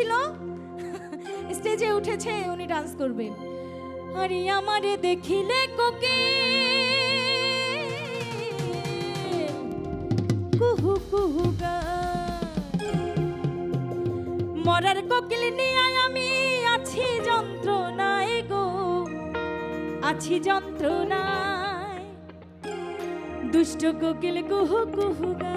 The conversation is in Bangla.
ছিল স্টেজে উঠেছে, উনি ডান্স করবে আরে আমারে দেখিলে কোকে? কুহু কুহু মরার কোকিল নিয়ে আমি আছি যন্ত্রণায় গো। আছি যন্ত্রণায়। দুষ্ট কোকিল কুহু কুহু গা।